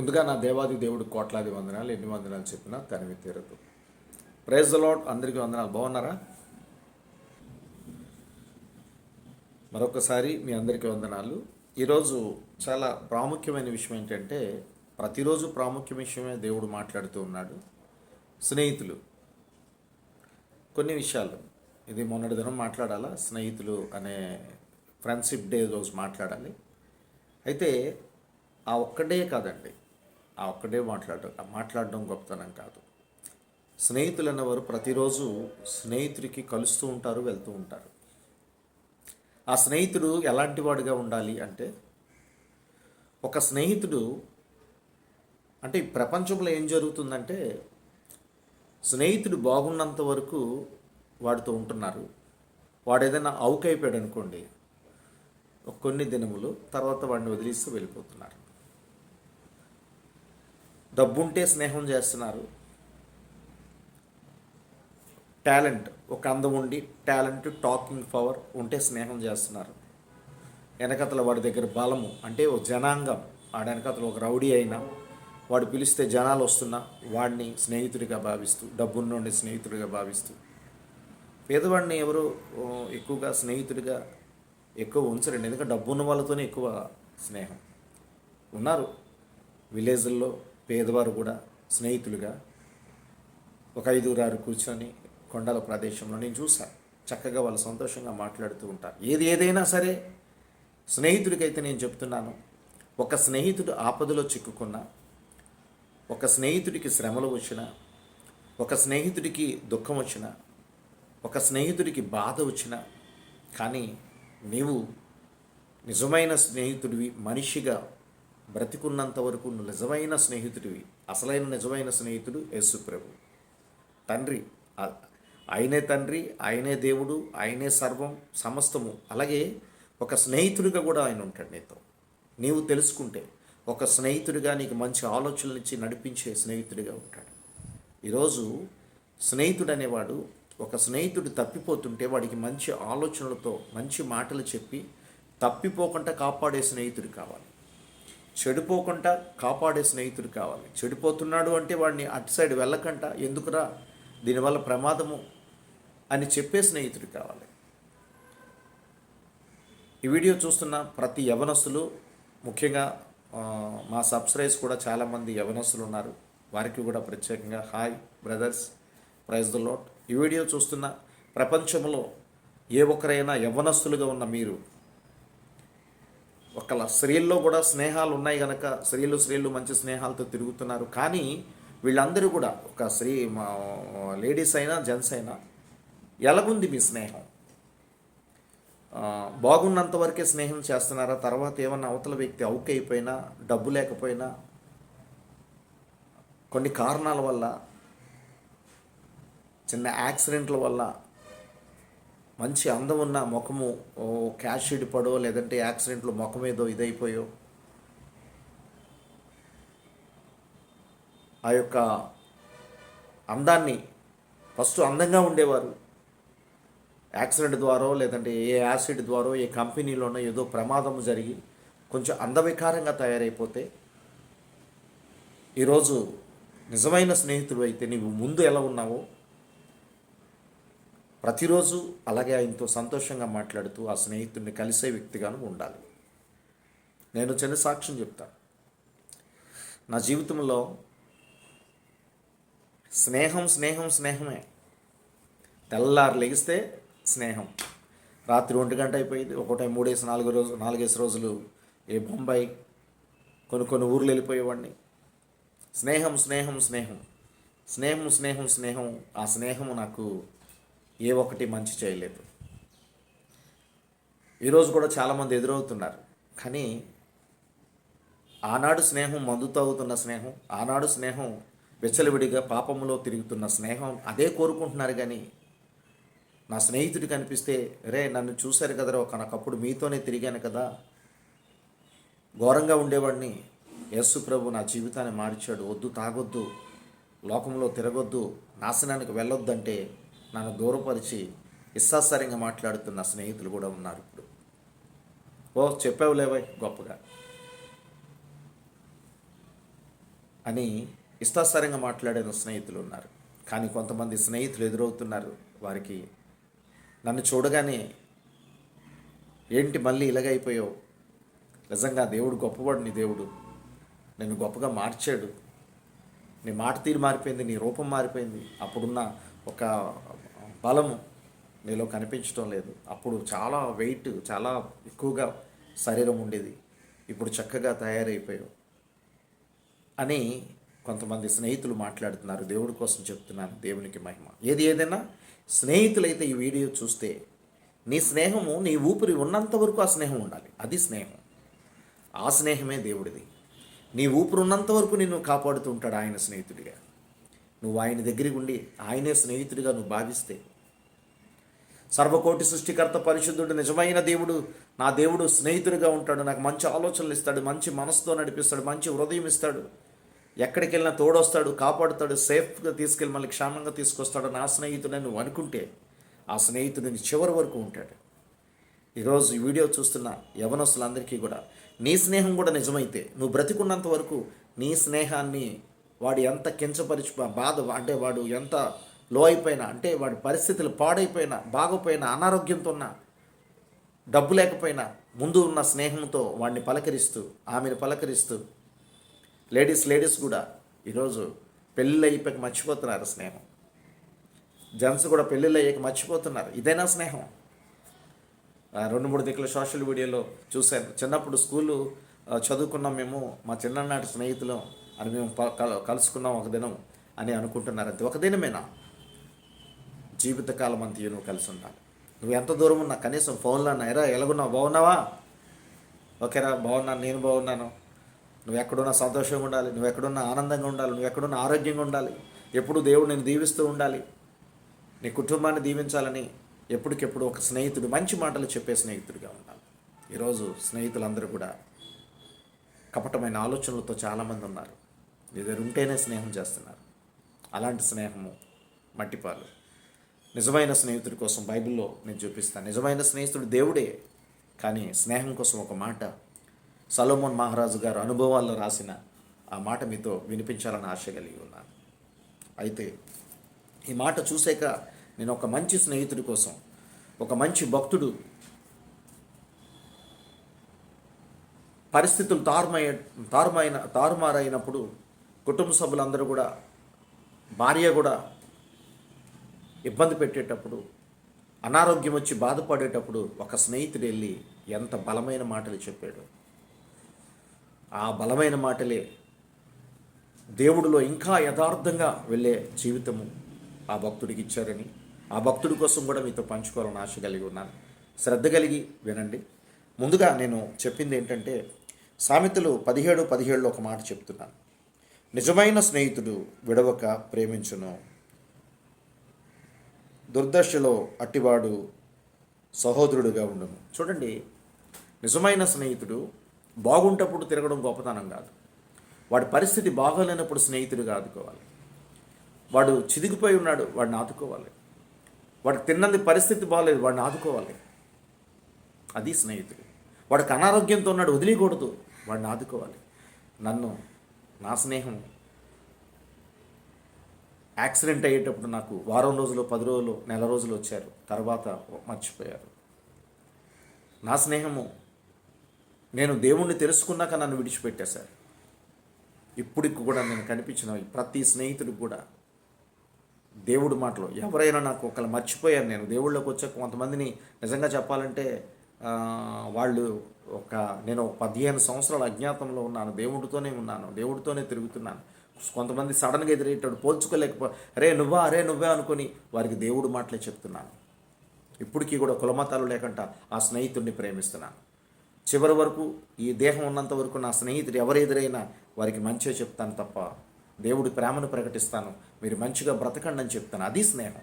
ముందుగా నా దేవాది దేవుడు కోట్లాది వందనాలు ఎన్ని వందనాలు చెప్పినా తనివి తీరదు. ప్రైజ్ లాడ్ అందరికీ వందనాలు. బాగున్నారా? మరొకసారి మీ అందరికీ వందనాలు. ఈరోజు చాలా ప్రాముఖ్యమైన విషయం ఏంటంటే ప్రతిరోజు ప్రాముఖ్య విషయమే దేవుడు మాట్లాడుతూ ఉన్నాడు. స్నేహితులు. కొన్ని విషయాలు. ఇది మొన్నటి దినం మాట్లాడాలా? స్నేహితులు అనే ఫ్రెండ్షిప్ డే రోజు మాట్లాడాలి. అయితే ఆ ఒక్కడే కాదండి. ఆ ఒక్కడే మాట్లాడటం మాట్లాడడం గొప్పతనం కాదు. స్నేహితులు అన్నవారు ప్రతిరోజు స్నేహితుడికి కలుస్తూ ఉంటారు వెళ్తూ ఉంటారు. ఆ స్నేహితుడు ఎలాంటి వాడిగా ఉండాలి అంటే ఒక స్నేహితుడు అంటే ప్రపంచంలో ఏం జరుగుతుందంటే స్నేహితుడు బాగున్నంత వరకు వాడితో ఉంటున్నారు. వాడు ఏదైనా అవుకైపోయాడు అనుకోండి కొన్ని దినములు తర్వాత వాడిని వదిలిస్తూ వెళ్ళిపోతున్నారు. డబ్బుంటే స్నేహం చేస్తున్నారు. టాలెంట్ ఒక అందం ఉండి టాలెంట్ టాకింగ్ పవర్ ఉంటే స్నేహం చేస్తున్నారు. వెనకతల వాడి దగ్గర బలము అంటే ఒక జనాంగం. ఆడ వెనకతల ఒక రౌడీ అయినా వాడు పిలిస్తే జనాలు వస్తున్నా వాడిని స్నేహితుడిగా భావిస్తూ డబ్బున్నోడిని స్నేహితుడిగా భావిస్తూ. పేదవాడిని ఎవరు ఎక్కువగా స్నేహితుడిగా ఎక్కువ ఉంచరండి. ఎందుకంటే డబ్బున్న వాళ్ళతోనే ఎక్కువ స్నేహం. ఉన్నారు. విలేజ్ల్లో పేదవారు కూడా స్నేహితులుగా ఒక ఐదుగురారు కూర్చొని కొండల ప్రదేశంలో నేను చూశాను చక్కగా వాళ్ళు సంతోషంగా మాట్లాడుతూ ఉంటారు. ఏది ఏదైనా సరే స్నేహితుడికైతే నేను చెప్తున్నాను ఒక స్నేహితుడు ఆపదలో చిక్కుకున్నా ఒక స్నేహితుడికి శ్రమలు వచ్చినా ఒక స్నేహితుడికి దుఃఖం వచ్చినా ఒక స్నేహితుడికి బాధ వచ్చినా కానీ నీవు నిజమైన స్నేహితుడివి మనిషిగా బ్రతికున్నంత వరకు నిజమైన స్నేహితుడివి అసలైన నిజమైన స్నేహితుడు యేసు ప్రభు తండ్రి ఆయనే తండ్రి ఆయనే దేవుడు ఆయనే సర్వం సమస్తము. అలాగే ఒక స్నేహితుడిగా కూడా ఆయన ఉంటాడు నీతో. నీవు తెలుసుకుంటే ఒక స్నేహితుడిగా నీకు మంచి ఆలోచనలు ఇచ్చి నడిపించే స్నేహితుడిగా ఉంటాడు. ఈరోజు స్నేహితుడు అనేవాడు ఒక స్నేహితుడు తప్పిపోతుంటే వాడికి మంచి ఆలోచనలతో మంచి మాటలు చెప్పి తప్పిపోకుండా కాపాడే స్నేహితుడు కావాలి. చెడిపోకుండా కాపాడే స్నేహితుడు కావాలి. చెడిపోతున్నాడు అంటే వాడిని అటు సైడ్ వెళ్ళకంట. ఎందుకురా? దీనివల్ల ప్రమాదము అని చెప్పే స్నేహితుడు కావాలి. ఈ వీడియో చూస్తున్న ప్రతి యవనస్తులు ముఖ్యంగా మా సబ్స్క్రైబ్స్ కూడా చాలామంది యవనస్తులు ఉన్నారు. వారికి కూడా ప్రత్యేకంగా hi brothers praise the lord ఈ వీడియో చూస్తున్న ప్రపంచంలో ఏ ఒక్కరైనా యవనస్తులుగా ఉన్న మీరు ఒకళ్ళ స్త్రీల్లో కూడా స్నేహాలు ఉన్నాయి కనుక స్త్రీలు స్త్రీలు మంచి స్నేహాలతో తిరుగుతున్నారు. కానీ వీళ్ళందరూ కూడా ఒక స్త్రీ మా లేడీస్ అయినా జెంట్స్ అయినా ఎలాగుంది మీ స్నేహం? బాగున్నంత వరకే స్నేహం చేస్తున్నారా? తర్వాత ఏమన్నా అవతల వ్యక్తి అవుకైపోయినా డబ్బు లేకపోయినా కొన్ని కారణాల వల్ల చిన్న యాక్సిడెంట్ల వల్ల మంచి అందం ఉన్న ముఖము ఓ క్యాషిడ్ పడో లేదంటే యాక్సిడెంట్లో ముఖం ఏదో ఇదైపోయో ఆ యొక్క అందాన్ని ఫస్ట్ అందంగా ఉండేవారు. యాక్సిడెంట్ ద్వారా లేదంటే ఏ యాసిడ్ ద్వారా ఏ కంపెనీలోనో ఏదో ప్రమాదం జరిగి కొంచెం అందవికారంగా తయారైపోతే ఈరోజు నిజమైన స్నేహితుడు అయితే నీవు ముందు ఎలా ఉన్నావో ప్రతిరోజు అలాగే ఆయనతో సంతోషంగా మాట్లాడుతూ ఆ స్నేహితుడిని కలిసే వ్యక్తిగాను ఉండాలి. నేను చిన్న సాక్ష్యం చెప్తాను నా జీవితంలో స్నేహం స్నేహం స్నేహమే. తెల్లారు లెగిస్తే స్నేహం. రాత్రి ఒంటి గంట అయిపోయింది. ఒకటే మూడేసి నాలుగు రోజు నాలుగేసి రోజులు ఏ బొంబాయి కొన్ని కొన్ని ఊర్లు వెళ్ళిపోయేవాడిని. స్నేహం స్నేహం స్నేహం. స్నేహం స్నేహం స్నేహం. ఆ స్నేహము నాకు ఏ ఒక్కటి మంచి చేయలేదు. ఈరోజు కూడా చాలామంది ఎదురవుతున్నారు. కానీ ఆనాడు స్నేహం మందు తాగుతున్న స్నేహం ఆనాడు స్నేహం వెచ్చలవిడిగా పాపములో తిరుగుతున్న స్నేహం అదే కోరుకుంటున్నారు కానీ నా స్నేహితుడు కనిపిస్తే రే నన్ను చూశారు కదరా ఒకనొకప్పుడు మీతోనే తిరిగాను కదా. ఘోరంగా ఉండేవాడిని. యస్సు ప్రభు నా జీవితాన్ని మార్చాడు. వద్దు తాగొద్దు. లోకంలో తిరగొద్దు. నాశనానికి వెళ్ళొద్దంటే నన్ను దూరపరిచి ఇస్సాసరిగా మాట్లాడుతున్న స్నేహితులు కూడా ఉన్నారు ఇప్పుడు. ఓ చెప్పావులేవై గొప్పగా. అని ఇష్టాసారంగా మాట్లాడిన స్నేహితులు ఉన్నారు. కానీ కొంతమంది స్నేహితులు ఎదురవుతున్నారు. వారికి నన్ను చూడగానే ఏంటి మళ్ళీ ఇలాగైపోయావు నిజంగా దేవుడు గొప్పవాడు నీ దేవుడు. నేను గొప్పగా మార్చాడు. నీ మాట తీరు మారిపోయింది నీ రూపం మారిపోయింది. అప్పుడున్న ఒక బలము నీలో కనిపించడం లేదు. అప్పుడు చాలా వెయిట్ చాలా ఎక్కువగా శరీరం ఉండేది. ఇప్పుడు చక్కగా తయారైపోయావు అని కొంతమంది స్నేహితులు మాట్లాడుతున్నారు. దేవుడి కోసం చెప్తున్నాను. దేవునికి మహిమ. ఏది ఏదైనా స్నేహితులైతే ఈ వీడియో చూస్తే నీ స్నేహము నీ ఊపిరి ఉన్నంత వరకు ఆ స్నేహం ఉండాలి. అది స్నేహం. ఆ స్నేహమే దేవుడిది. నీ ఊపిరి ఉన్నంత వరకు నిన్ను కాపాడుతూ ఉంటాడు ఆయన స్నేహితుడిగా. నువ్వు ఆయన దగ్గరికి ఉండి ఆయనే స్నేహితుడిగా నువ్వు భావిస్తే. సర్వకోటి సృష్టికర్త పరిశుద్ధుడు నిజమైన దేవుడు నా దేవుడు స్నేహితుడిగా ఉంటాడు. నాకు మంచి ఆలోచనలు ఇస్తాడు మంచి మనసుతో నడిపిస్తాడు మంచి హృదయం ఇస్తాడు. ఎక్కడికి వెళ్ళినా తోడొస్తాడు కాపాడుతాడు సేఫ్గా తీసుకెళ్ళి మళ్ళీ క్షేమంగా తీసుకొస్తాడు నా స్నేహితుడని నువ్వు అనుకుంటే ఆ స్నేహితుడిని చివరి వరకు ఉంటాడు. ఈరోజు ఈ వీడియో చూస్తున్న యవనస్తులందరికీ కూడా నీ స్నేహం కూడా నిజమైతే నువ్వు బ్రతికున్నంత వరకు నీ స్నేహాన్ని వాడు ఎంత కించపరిచి బాధ అంటే వాడు ఎంత లో అయిపోయినా అంటే వాడి పరిస్థితులు పాడైపోయినా బాగోపోయినా అనారోగ్యంతో ఉన్నా డబ్బు లేకపోయినా ముందు ఉన్న స్నేహంతో వాడిని పలకరిస్తూ ఆమెను పలకరిస్తూ లేడీస్ లేడీస్ కూడా ఈరోజు పెళ్ళిళ్ళు అయిపోయాక మర్చిపోతున్నారు స్నేహం. జెంట్స్ కూడా పెళ్ళిళ్ళు అయ్యాక మర్చిపోతున్నారు. ఇదైనా స్నేహం. రెండు మూడు దిక్కుల సోషల్ మీడియాలో చూశాను. చిన్నప్పుడు స్కూలు చదువుకున్నాం మేము మా చిన్ననాటి స్నేహితులం. అని మేము కలుసుకున్నాం ఒక దినం అని అనుకుంటున్నారు ఒక దినమేనా? జీవితకాలం అంతా నువ్వు కలిసి ఉండాలి. నువ్వు ఎంత దూరం ఉన్నా కనీసం ఫోన్లో ఎరా ఎలాగున్నావు బాగున్నావా? ఓకేరా బాగున్నాను నేను బాగున్నాను. నువ్వు ఎక్కడున్నా సంతోషంగా ఉండాలి నువ్వు ఎక్కడున్నా ఆనందంగా ఉండాలి నువ్వు ఎక్కడున్నా ఆరోగ్యంగా ఉండాలి ఎప్పుడు దేవుడు నేను దీవిస్తూ ఉండాలి నీ కుటుంబాన్ని దీవించాలని ఎప్పటికెప్పుడు ఒక స్నేహితుడు మంచి మాటలు చెప్పే స్నేహితుడిగా ఉండాలి. ఈరోజు స్నేహితులందరూ కూడా కపటమైన ఆలోచనలతో చాలామంది ఉన్నారు. దగ్గర ఉంటేనే స్నేహం చేస్తున్నారు. అలాంటి స్నేహము మట్టిపాలు. నిజమైన స్నేహితుడి కోసం బైబిల్లో నేను చూపిస్తాను. నిజమైన స్నేహితుడు దేవుడే కానీ స్నేహం కోసం ఒక మాట. సలోమోన్ మహారాజు గారు అనుభవాల్లో రాసిన ఆ మాట మీతో వినిపించాలని ఆశ కలిగి ఉన్నాను. అయితే ఈ మాట చూసాక నేను ఒక మంచి స్నేహితుడి కోసం ఒక మంచి భక్తుడు పరిస్థితులు తారుమై తారుమైన తారుమారైనప్పుడు కుటుంబ సభ్యులందరూ కూడా భార్య కూడా ఇబ్బంది పెట్టేటప్పుడు అనారోగ్యం వచ్చి బాధపడేటప్పుడు ఒక స్నేహితుడు వెళ్ళి ఎంత బలమైన మాటలు చెప్పాడు. ఆ బలమైన మాటలే దేవుడిలో ఇంకా యథార్థంగా వెళ్ళే జీవితము ఆ భక్తుడికి ఇచ్చారని ఆ భక్తుడి కోసం కూడా మీతో పంచుకోవాలని ఆశ కలిగి ఉన్నాను. శ్రద్ధ కలిగి వినండి. ముందుగా నేను చెప్పింది ఏంటంటే సామెతలు పదిహేడు పదిహేడులో ఒక మాట చెప్తున్నాను. నిజమైన స్నేహితుడు విడవక ప్రేమించును. దుర్దశలో అట్టివాడు సహోదరుడుగా ఉండను. చూడండి నిజమైన స్నేహితుడు బాగుంటప్పుడు తిరగడం గొప్పతనం కాదు. వాడి పరిస్థితి బాగోలేనప్పుడు స్నేహితుడిగా ఆదుకోవాలి. వాడు చిదిగిపోయి ఉన్నాడు వాడిని ఆదుకోవాలి. వాడు తిన్నది పరిస్థితి బాగలేదు వాడిని ఆదుకోవాలి. అది స్నేహితుడు. వాడికి అనారోగ్యంతో ఉన్నాడు వదిలేయకూడదు వాడిని ఆదుకోవాలి. నన్ను నా స్నేహం. యాక్సిడెంట్ అయ్యేటప్పుడు నాకు వారం రోజులు పది రోజులు నెల రోజులు వచ్చారు. తర్వాత మర్చిపోయారు. నా స్నేహము నేను దేవుణ్ణి తెలుసుకున్నాక నన్ను విడిచిపెట్టేశారు ఇప్పటికి కూడా నేను కనిపించిన ప్రతి స్నేహితుడికి కూడా దేవుడి మాటలు ఎవరైనా నాకు ఒకళ్ళు మర్చిపోయాను నేను దేవుళ్ళకి వచ్చాక కొంతమందిని నిజంగా చెప్పాలంటే వాళ్ళు ఒక నేను పదిహేను సంవత్సరాలు అజ్ఞాతంలో ఉన్నాను దేవుడితోనే ఉన్నాను దేవుడితోనే తిరుగుతున్నాను. కొంతమంది సడన్గా ఎదురేటాడు పోల్చుకోలేకపో రే నువ్వా రే నువ్వే అనుకొని వారికి దేవుడు మాటలే చెప్తున్నాను. ఇప్పటికీ కూడా కులమతాలు లేకుండా ఆ స్నేహితుడిని ప్రేమిస్తున్నాను. చివరి వరకు ఈ దేహం ఉన్నంత వరకు నా స్నేహితుడు ఎవరు ఎదురైనా వారికి మంచిగా చెప్తాను తప్ప దేవుడి ప్రేమను ప్రకటిస్తాను. మీరు మంచిగా బ్రతకండి అని చెప్తాను. అది స్నేహం.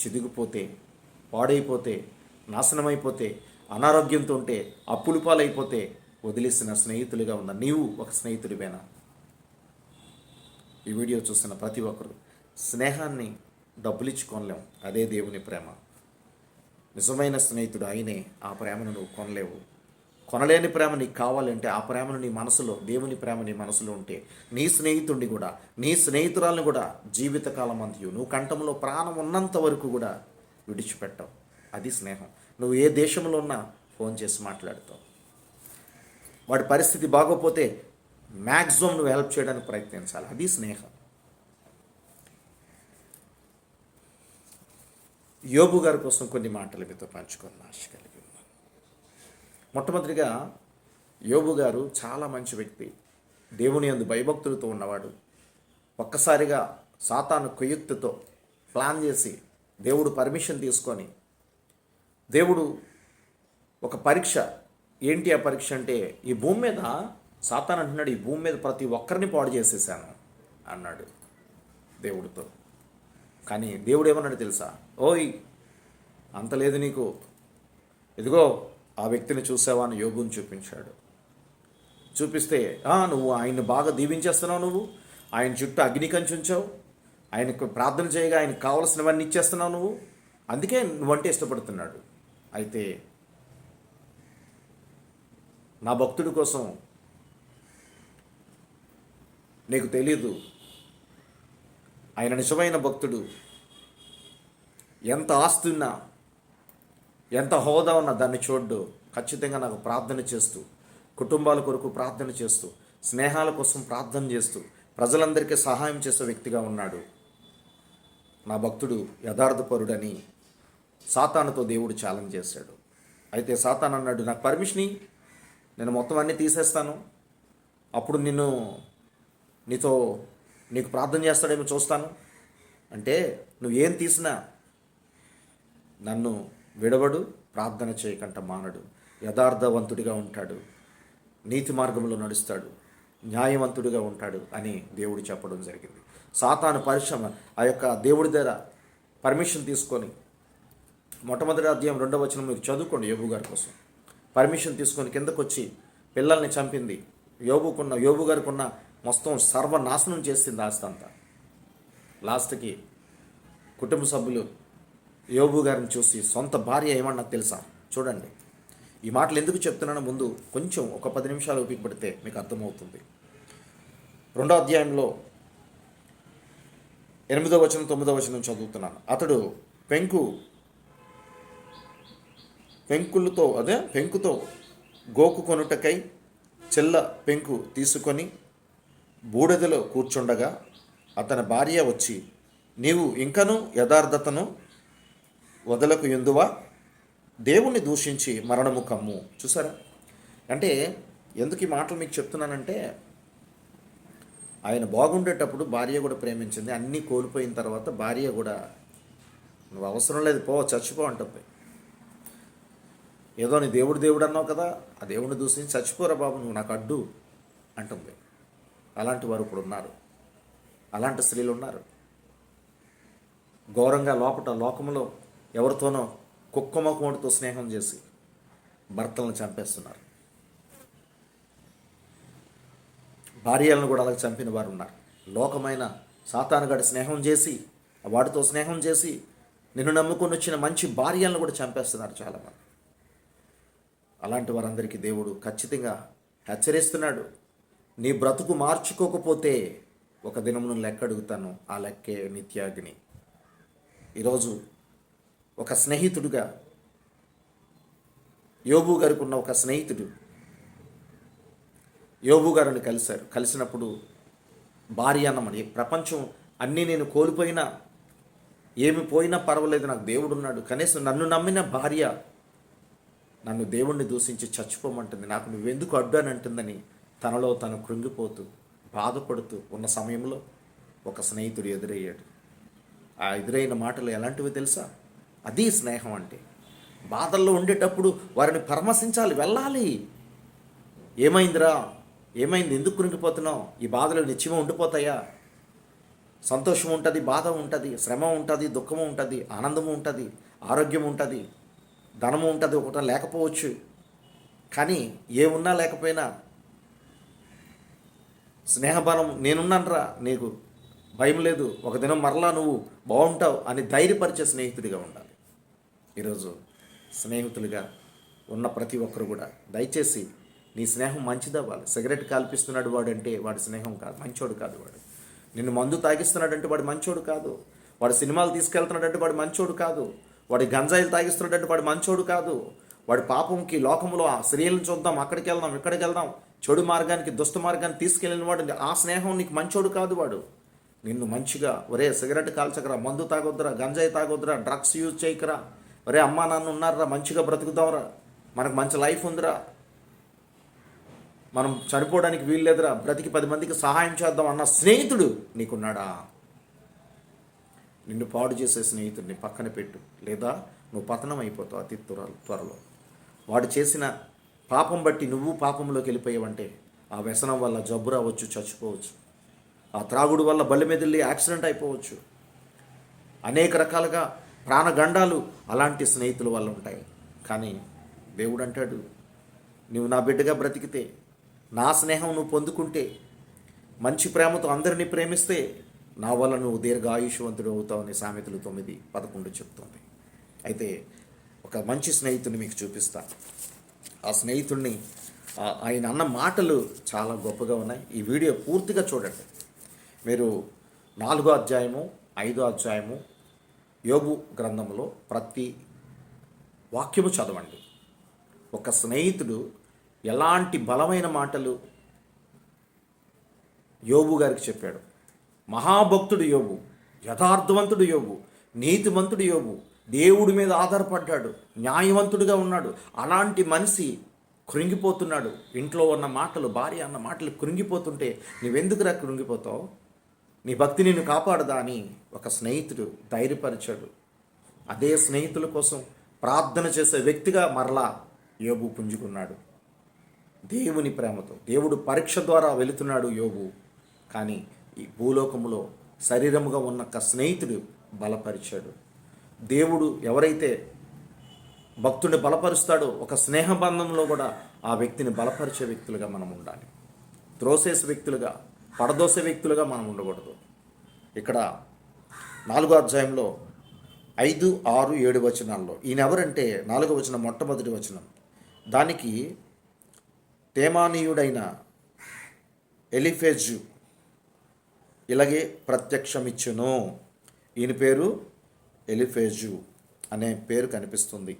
చిదిగిపోతే పాడైపోతే నాశనమైపోతే అనారోగ్యంతో ఉంటే అప్పులు పాలైపోతే వదిలేసిన స్నేహితులుగా ఉన్న నీవు ఒక స్నేహితుడివేనా? ఈ వీడియో చూసిన ప్రతి ఒక్కరు స్నేహాన్ని డబ్బులిచ్చుకోలేం అదే దేవుని ప్రేమ. నిజమైన స్నేహితుడు ఆయనే ఆ ప్రేమను నువ్వు కొనలేవు. కొనలేని ప్రేమ నీకు కావాలంటే ఆ ప్రేమను నీ మనసులో దేవుని ప్రేమ నీ మనసులో ఉంటే నీ స్నేహితుడిని కూడా నీ స్నేహితురాలను కూడా జీవితకాలం అంతయు నువ్వు కంఠంలో ప్రాణం ఉన్నంత వరకు కూడా విడిచిపెట్టవు. అది స్నేహం. నువ్వు ఏ దేశంలో ఉన్నా ఫోన్ చేసి మాట్లాడుతావు. వాడి పరిస్థితి బాగోపోతే మ్యాక్సిమం నువ్వు హెల్ప్ చేయడానికి ప్రయత్నించాలి. అది స్నేహం. యోబు గారి కోసం కొన్ని మాటలు మీతో పంచుకొని ఆశ కలిగి ఉన్నాను. మొట్టమొదటిగా యోబు గారు చాలా మంచి వ్యక్తి. దేవుని అందు భయభక్తులతో ఉన్నవాడు. ఒక్కసారిగా సాతాను కుయుక్తితో ప్లాన్ చేసి దేవుడు పర్మిషన్ తీసుకొని దేవుడు ఒక పరీక్ష. ఏంటి ఆ పరీక్ష అంటే ఈ భూమి మీద సాతాన్ అంటున్నాడు ఈ భూమి మీద ప్రతి ఒక్కరిని పాడు చేసేసాను అన్నాడు దేవుడితో. కానీ దేవుడు ఏమన్నాడు తెలుసా? ఓయ్ అంత లేదు నీకు. ఇదిగో ఆ వ్యక్తిని చూసావా అని యోగుని చూపించాడు. చూపిస్తే నువ్వు ఆయన్ని బాగా దీవించేస్తున్నావు నువ్వు. ఆయన చుట్టూ అగ్ని కంచుంచావు. ఆయనకు ప్రార్థన చేయగా ఆయనకు కావలసినవన్నీ ఇచ్చేస్తున్నావు నువ్వు. అందుకే నువ్వంటే ఇష్టపడుతున్నాడు. అయితే నా భక్తుడి కోసం నీకు తెలీదు. ఆయన నిజమైన భక్తుడు. ఎంత ఆస్తి ఉన్నా ఎంత హోదా ఉన్నా దాన్ని చూడ్డు. ఖచ్చితంగా నాకు ప్రార్థన చేస్తూ కుటుంబాల కొరకు ప్రార్థన చేస్తూ స్నేహాల కోసం ప్రార్థన చేస్తూ ప్రజలందరికీ సహాయం చేసే వ్యక్తిగా ఉన్నాడు. నా భక్తుడు యథార్థపరుడని సాతానుతో దేవుడు ఛాలెంజ్ చేశాడు. అయితే సాతాన్ అన్నాడు నాకు పర్మిషన్ నేను మొత్తం అన్నీ తీసేస్తాను. అప్పుడు నిన్ను నీతో నీకు ప్రార్థన చేస్తాడేమో చూస్తాను. అంటే నువ్వేం తీసినా నన్ను విడవడు ప్రార్థన చేయకంట మానడు. యథార్థవంతుడిగా ఉంటాడు. నీతి మార్గంలో నడుస్తాడు. న్యాయవంతుడిగా ఉంటాడు అని దేవుడు చెప్పడం జరిగింది. సాతాను పరిశ్రమ ఆ యొక్క దేవుడి దగ్గర పర్మిషన్ తీసుకొని మొట్టమొదటి అధ్యాయం రెండవ వచనం మీరు చదువుకోండి యోబు గారి కోసం. పర్మిషన్ తీసుకొని కిందకు వచ్చి పిల్లల్ని చంపింది. యోబుకున్న యోబు గారికి ఉన్న మొత్తం సర్వనాశనం చేసింది ఆస్తి అంతా. లాస్ట్కి కుటుంబ సభ్యులు యోబు గారిని చూసి సొంత భార్య ఏమన్నా తెలుసా? చూడండి. ఈ మాటలు ఎందుకు చెప్తున్నానో ముందు కొంచెం ఒక పది నిమిషాలు ఉపయోగపడితే పడితే మీకు అర్థమవుతుంది. రెండో అధ్యాయంలో ఎనిమిదో వచనం తొమ్మిదో వచనం చదువుతున్నాను. అతడు పెంకు పెంకులతో అదే పెంకుతో గోకు కొనుటకై చెల్ల పెంకు తీసుకొని బూడెదలో కూర్చుండగా అతని భార్య వచ్చి నీవు ఇంకను యథార్థతను వదలకు ఎందువా? దేవుణ్ణి దూషించి మరణము కమ్ము. చూసారా? అంటే ఎందుకు ఈ మాటలు మీకు చెప్తున్నానంటే ఆయన బాగుండేటప్పుడు భార్య కూడా ప్రేమించింది అన్నీ కోల్పోయిన తర్వాత భార్య కూడా నువ్వు అవసరం లేదు పో చచ్చిపో అంటుంది ఏదో నీ దేవుడు దేవుడు అన్నావు కదా ఆ దేవుడిని దూషించి చచ్చిపోరా బాబు నువ్వు నాకు అడ్డు అంటుంది. అలాంటి వారు ఇప్పుడు ఉన్నారు. అలాంటి స్త్రీలు ఉన్నారు. ఘోరంగా లోపట లోకంలో ఎవరితోనో కుక్కమకుమడితో స్నేహం చేసి భర్తలను చంపేస్తున్నారు. భార్యలను కూడా అలా చంపిన వారు ఉన్నారు. లోకమైన సాతానుగాడి స్నేహం చేసి వాడితో స్నేహం చేసి నిన్ను నమ్ముకొని వచ్చిన మంచి భార్యలను కూడా చంపేస్తున్నారు చాలామంది. అలాంటి వారందరికీ దేవుడు ఖచ్చితంగా హెచ్చరిస్తున్నాడు. నీ బ్రతుకు మార్చుకోకపోతే ఒక దినమును లెక్క అడుగుతాను ఆ లెక్కే నిత్యాగ్ని. ఈరోజు ఒక స్నేహితుడుగా యోబు గారికి ఉన్న ఒక స్నేహితుడు యోబు గారిని కలిశారు. కలిసినప్పుడు భార్య అన్నమని ప్రపంచం అన్నీ నేను కోల్పోయినా ఏమి పోయినా పర్వాలేదు నాకు దేవుడు ఉన్నాడు కనీసం నన్ను నమ్మిన భార్య నన్ను దేవుణ్ణి దూషించి చచ్చిపోమంటుంది. నాకు నువ్వెందుకు అడ్డు అని అంటుందని తనలో తను కృంగిపోతూ బాధపడుతూ ఉన్న సమయంలో ఒక స్నేహితుడు ఎదురయ్యాడు. ఆ ఎదురైన మాటలు ఎలాంటివి తెలుసా? అది స్నేహం అంటే బాధల్లో ఉండేటప్పుడు వారిని పరామర్శించాలి వెళ్ళాలి. ఏమైందిరా? ఏమైంది? ఎందుకు కృంగిపోతున్నావు? ఈ బాధలు నిత్యమే ఉండిపోతాయా? సంతోషం ఉంటుంది బాధ ఉంటుంది శ్రమ ఉంటుంది దుఃఖము ఉంటుంది ఆనందము ఉంటుంది ఆరోగ్యం ఉంటుంది. ధనము ఉంటుంది ఒకట లేకపోవచ్చు. కానీ ఏమున్నా లేకపోయినా స్నేహబలం నేనున్నానరా నీకు. భయం లేదు. ఒక దినం మరలా నువ్వు బాగుంటావు అని ధైర్యపరిచే స్నేహితుడిగా ఉండాలి. ఈరోజు స్నేహితులుగా ఉన్న ప్రతి ఒక్కరు కూడా దయచేసి నీ స్నేహం మంచిదవ్వాలి. సిగరెట్ కాల్పిస్తున్నాడు వాడు అంటే వాడి స్నేహం కాదు మంచోడు కాదు వాడు. నిన్ను మందు తాగిస్తున్నాడంటే వాడు మంచోడు కాదు. వాడు సినిమాలు తీసుకెళ్తున్నాడంటే వాడు మంచోడు కాదు. వాడి గంజాయిలు తాగిస్తున్నాడంటే వాడు మంచోడు కాదు. వాడి పాపంకి లోకంలో ఆ స్త్రీలను చూద్దాం అక్కడికి వెళ్దాం ఇక్కడికి వెళ్దాం. చెడు మార్గానికి దుష్ట మార్గానికి తీసుకెళ్ళిన వాడు ఆ స్నేహం నీకు మంచోడు కాదు వాడు. నిన్ను మంచిగా ఒరే సిగరెట్ కాల్చకరా మందు తాగొద్దురా గంజాయి తాగొద్దురా డ్రగ్స్ యూజ్ చేయకరా. ఒరే అమ్మా నాన్న ఉన్నారా మంచిగా బ్రతుకుదాంరా. మనకు మంచి లైఫ్ ఉందిరా. మనం చనిపోవడానికి వీల్లేదురా. బ్రతికి పది మందికి సహాయం చేద్దాం అన్న స్నేహితుడు నీకున్నాడా? నిన్ను పాడు చేసే స్నేహితుడిని పక్కన పెట్టు లేదా నువ్వు పతనం అయిపోతావు అతి త్వర త్వరలో. వాడు చేసిన పాపం బట్టి నువ్వు పాపంలోకి వెళ్ళిపోయావంటే ఆ వ్యసనం వల్ల జబ్బు రావచ్చు చచ్చిపోవచ్చు. ఆ త్రాగుడు వల్ల బల్లి మీద వెళ్ళి యాక్సిడెంట్ అయిపోవచ్చు. అనేక రకాలుగా ప్రాణగండాలు అలాంటి స్నేహితుల వల్ల ఉంటాయి. కానీ దేవుడు అంటాడు నువ్వు నా బిడ్డగా బ్రతికితే నా స్నేహం నువ్వు పొందుకుంటే మంచి ప్రేమతో అందరినీ ప్రేమిస్తే నా వల్ల నువ్వు దీర్ఘాయుషవంతుడు అవుతావని సామెతలు తొమ్మిది పదకొండు చెప్తుంది. అయితే ఒక మంచి స్నేహితుడిని మీకు చూపిస్తా. ఆ స్నేహితుడిని ఆయన అన్న మాటలు చాలా గొప్పగా ఉన్నాయి. ఈ వీడియో పూర్తిగా చూడండి. మీరు నాలుగో అధ్యాయము ఐదో అధ్యాయము యోగు గ్రంథంలో ప్రతి వాక్యము చదవండి. ఒక స్నేహితుడు ఎలాంటి బలమైన మాటలు యోబు గారికి చెప్పాడు? మహాభక్తుడు యోబు యథార్థవంతుడు యోబు నీతివంతుడు యోబు దేవుడి మీద ఆధారపడ్డాడు న్యాయవంతుడిగా ఉన్నాడు. అలాంటి మనిషి కృంగిపోతున్నాడు. ఇంట్లో ఉన్న మాటలు భార్య అన్న మాటలు కృంగిపోతుంటే నువ్వెందుకురా కృంగిపోతావు? నీ భక్తి నిన్ను కాపాడదా అని ఒక స్నేహితుడు ధైర్యపరిచాడు. అదే స్నేహితుల కోసం ప్రార్థన చేసే వ్యక్తిగా మరలా యోబు పుంజుకున్నాడు. దేవుని ప్రేమతో దేవుడు పరీక్ష ద్వారా వెళుతున్నాడు యోగు కానీ ఈ భూలోకములో శరీరముగా ఉన్న ఒక స్నేహితుడు బలపరిచాడు. దేవుడు ఎవరైతే భక్తుడిని బలపరుస్తాడో ఒక స్నేహ బంధంలో కూడా ఆ వ్యక్తిని బలపరిచే వ్యక్తులుగా మనం ఉండాలి. త్రోసేసే వ్యక్తులుగా పడదోసే వ్యక్తులుగా మనం ఉండకూడదు. ఇక్కడ నాలుగో అధ్యాయంలో ఐదు ఆరు ఏడు వచనాల్లో ఈయన ఎవరంటే నాలుగో వచనం మొట్టమొదటి వచనం దానికి తేమానీయుడైన ఎలిఫేజు ఇలాగే ప్రత్యక్షమిచ్చును. ఈయన పేరు ఎలిఫేజు అనే పేరు కనిపిస్తుంది.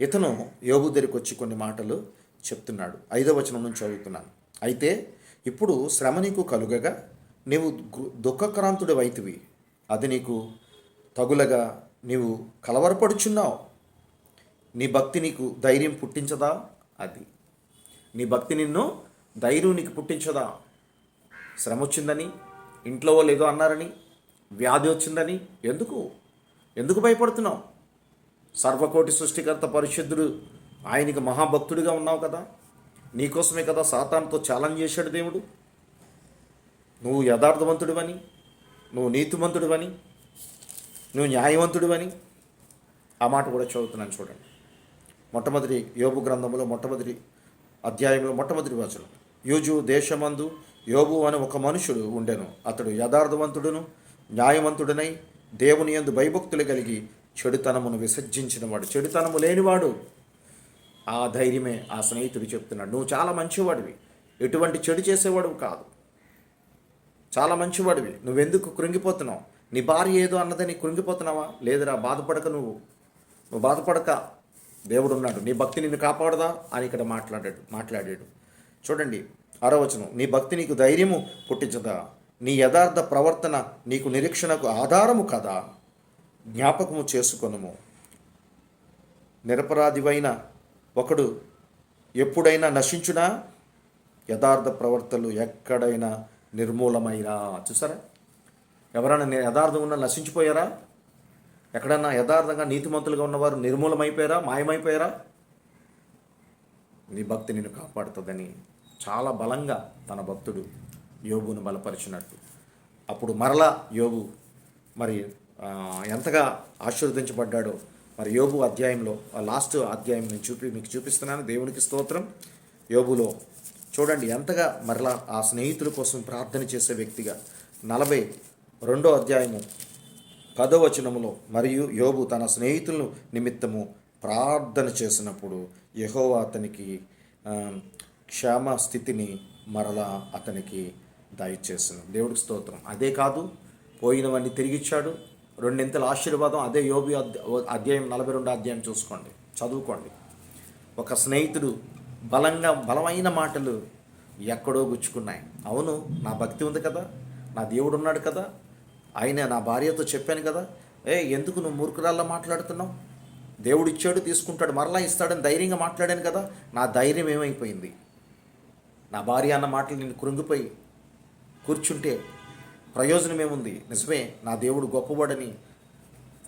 ఇతను యోగు దగ్గరికి వచ్చి కొన్ని మాటలు చెప్తున్నాడు. ఐదో వచనం నుంచి చదువుతున్నాను. అయితే ఇప్పుడు శ్రమ నీకు కలుగగా నీవు గు- దుఃఖక్రాంతుడి వైతివి అది నీకు తగులగా నీవు కలవరపడుచున్నావు. నీ భక్తి నీకు ధైర్యం పుట్టించదా? అది. నీ భక్తి నిన్ను ధైర్యం నీకు పుట్టించదా? శ్రమ వచ్చిందని ఇంట్లో వాళ్ళు ఏదో అన్నారని వ్యాధి వచ్చిందని ఎందుకు? ఎందుకు భయపడుతున్నావు? సర్వకోటి సృష్టికర్త పరిశుద్ధుడు ఆయనకి మహాభక్తుడిగా ఉన్నావు కదా. నీకోసమే కదా సాతాన్తో ఛాలెంజ్ చేశాడు దేవుడు. నువ్వు యథార్థవంతుడివని నువ్వు నీతిమంతుడివని నువ్వు న్యాయవంతుడివని ఆ మాట కూడా చదువుతున్నాను చూడండి. మొట్టమొదటి యోగు గ్రంథంలో మొట్టమొదటి అధ్యాయంలో మొట్టమొదటి వచనం. యూజు దేశమందు యోబు అని ఒక మనుషుడు ఉండెను. అతడు యథార్థవంతుడును న్యాయవంతుడనై దేవుని యందు భయభక్తులు కలిగి చెడుతనమును విసర్జించినవాడు. చెడుతనము లేనివాడు ఆ ధైర్యమే ఆ స్నేహితుడు చెప్తున్నాడు. నువ్వు చాలా మంచివాడివి. ఎటువంటి చెడు చేసేవాడు కాదు. చాలా మంచివాడివి. నువ్వెందుకు కృంగిపోతున్నావు? నీ భార్య ఏదో అన్నదని కృంగిపోతున్నావా? లేదురా బాధపడక నువ్వు. నువ్వు బాధపడక. దేవుడు ఉన్నాడు నీ భక్తి నిన్ను కాపాడదా? అని ఇక్కడ మాట్లాడాడు మాట్లాడాడు. చూడండి అరవచనం. నీ భక్తి నీకు ధైర్యము పుట్టించదా? నీ యథార్థ ప్రవర్తన నీకు నిరీక్షణకు ఆధారము కదా? జ్ఞాపకము చేసుకొనము. నిరపరాధివైన ఒకడు ఎప్పుడైనా నశించునా? యథార్థ ప్రవర్తనలు ఎక్కడైనా నిర్మూలమైరా చూసారా? ఎవరైనా యథార్థం ఉన్నా నశించిపోయారా? ఎక్కడన్నా యథార్థంగా నీతిమంతులుగా ఉన్నవారు నిర్మూలమైపోయారా? మాయమైపోయారా? నీ భక్తి నిన్ను కాపాడుతుందని చాలా బలంగా తన భక్తుడు యోబును బలపరిచినట్టు. అప్పుడు మరలా యోబు మరి ఎంతగా ఆశీర్వదించబడ్డాడో మరి యోబు అధ్యాయంలో లాస్ట్ అధ్యాయం నేను చూపి మీకు చూపిస్తున్నాను దేవునికి స్తోత్రం. యోబులో చూడండి ఎంతగా మరలా ఆ స్నేహితుల కోసం ప్రార్థన చేసే వ్యక్తిగా నలభై రెండో అధ్యాయము పదో వచనములో మరియు యోబు తన స్నేహితులను నిమిత్తము ప్రార్థన చేసినప్పుడు యహోవా అతనికి క్షేమ స్థితిని మరలా అతనికి దయచేసాను దేవుడికి స్తోత్రం. అదే కాదు పోయినవన్నీ తిరిగిచ్చాడు. రెండింతల ఆశీర్వాదం అదే యోబి అధ్య- అధ్యాయం నలభై రెండు అధ్యాయం చూసుకోండి. చదువుకోండి. ఒక స్నేహితుడు బలంగా బలమైన మాటలు ఎక్కడో గుచ్చుకున్నాయి. అవును నా భక్తి ఉంది కదా నా దేవుడు ఉన్నాడు కదా ఆయన నా భార్యతో చెప్పాను కదా ఏ ఎందుకు నువ్వు మూర్ఖురాల్లో మాట్లాడుతున్నావు? దేవుడు ఇచ్చాడు తీసుకుంటాడు మరలా ఇస్తాడని ధైర్యంగా మాట్లాడాను కదా నా ధైర్యం ఏమైపోయింది? నా భార్య అన్న మాటలు నేను కృంగిపోయి కూర్చుంటే ప్రయోజనమేముంది? నిజమే నా దేవుడు గొప్పవాడని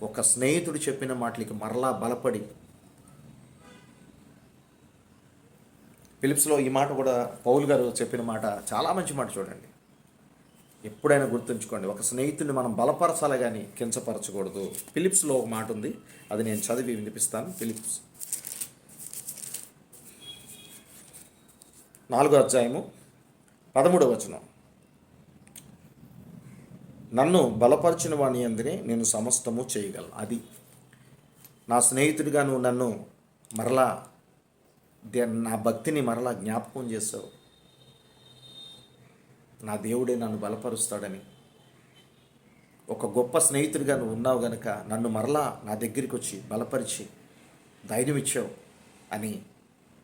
ఒక స్నేహితుడు చెప్పిన మాటలకి మరలా బలపడి ఫిలిప్స్లో ఈ మాట కూడా పౌల్ గారు చెప్పిన మాట చాలా మంచి మాట చూడండి. ఎప్పుడైనా గుర్తుంచుకోండి ఒక స్నేహితుడిని మనం బలపరచాలి కానీ కించపరచకూడదు. ఫిలిప్స్లో ఒక మాట ఉంది అది నేను చదివి వినిపిస్తాను. ఫిలిప్స్ నాలుగో అధ్యాయము పదమూడవ వచనం. నన్ను బలపరిచిన వాణి అందునే నేను సమస్తము చేయగలను. అది నా స్నేహితుడిగా నువ్వు నన్ను మరలా దే- నా భక్తిని మరలా జ్ఞాపకం చేసావు నా దేవుడే నన్ను బలపరుస్తాడని. ఒక గొప్ప స్నేహితుడిగా నువ్వు ఉన్నావు గనక నన్ను మరలా నా దగ్గరికి వచ్చి బలపరిచి ధైర్యం ఇచ్చావు అని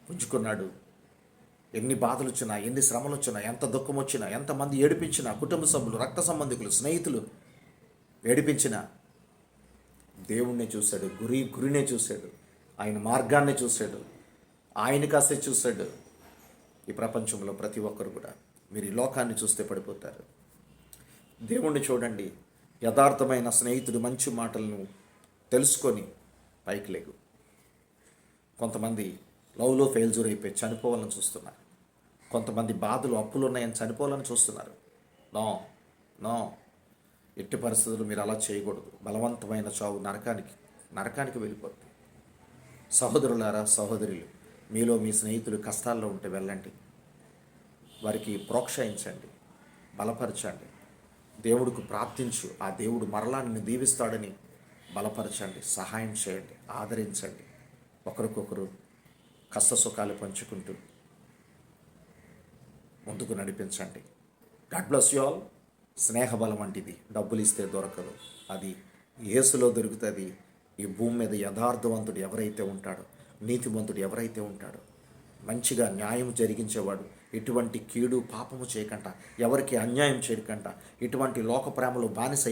ఉంచుకున్నాడు ఎన్ని బాధలు వచ్చినా ఎన్ని శ్రమలు వచ్చినా ఎంత దుఃఖం వచ్చినా ఎంతమంది ఏడిపించినా కుటుంబ సభ్యులు రక్త సంబంధికులు స్నేహితులు ఏడిపించినా దేవుణ్ణి చూశాడు గురి గురినే చూశాడు ఆయన మార్గాన్ని చూశాడు ఆయన కాసే చూశాడు. ఈ ప్రపంచంలో ప్రతి ఒక్కరు కూడా మీరు ఈ లోకాన్ని చూస్తే పడిపోతారు. దేవుణ్ణి చూడండి యథార్థమైన స్నేహితుడు మంచి మాటలను తెలుసుకొని పైకి లేగు. కొంతమంది లవ్లో ఫెయిల్జూర్ అయిపోయి చనిపోవాలని చూస్తున్నారు. కొంతమంది బాధలు అప్పులు ఉన్నాయని చనిపోవాలని చూస్తున్నారు. No no. ఎట్టి పరిస్థితులు మీరు అలా చేయకూడదు. బలవంతమైన చావు నరకానికి నరకానికి వెళ్ళిపోతుంది సహోదరులారా సహోదరులు మీలో మీ స్నేహితులు కష్టాల్లో ఉంటే వెళ్ళండి. వారికి ప్రోత్సహించండి. బలపరచండి. దేవుడికి ప్రార్థించు. ఆ దేవుడు మరలా నిన్ను దీవిస్తాడని బలపరచండి. సహాయం చేయండి. ఆదరించండి. ఒకరికొకరు కష్ట సుఖాలు పంచుకుంటూ ముందుకు నడిపించండి. గాడ్ బ్లస్ యు ఆల్ స్నేహబలం వంటిది. డబ్బులు ఇస్తే దొరకదు. అది ఏసులో దొరుకుతుంది. ఈ భూమి మీద యథార్థవంతుడు ఎవరైతే ఉంటాడో నీతివంతుడు ఎవరైతే ఉంటాడో మంచిగా న్యాయం జరిగించేవాడు ఎటువంటి కీడు పాపము చేయకంట ఎవరికి అన్యాయం చేయకంట ఇటువంటి లోక ప్రేమలు బానిస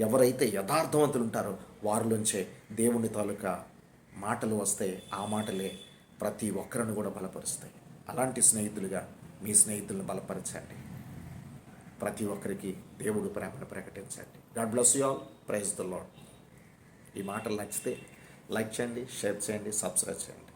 ఎవరైతే యథార్థవంతులు ఉంటారో వారిలోంచే దేవుని తాలూకా మాటలు వస్తే ఆ మాటలే ప్రతి ఒక్కరిని కూడా బలపరుస్తాయి. అలాంటి స్నేహితులుగా మీ స్నేహితులను బలపరచండి. ప్రతి ఒక్కరికి దేవుడు ప్రేమను ప్రకటించండి. God bless you all praise the lord ఈ మాటలు నచ్చితే లైక్ చేయండి షేర్ చేయండి సబ్స్క్రైబ్ చేయండి.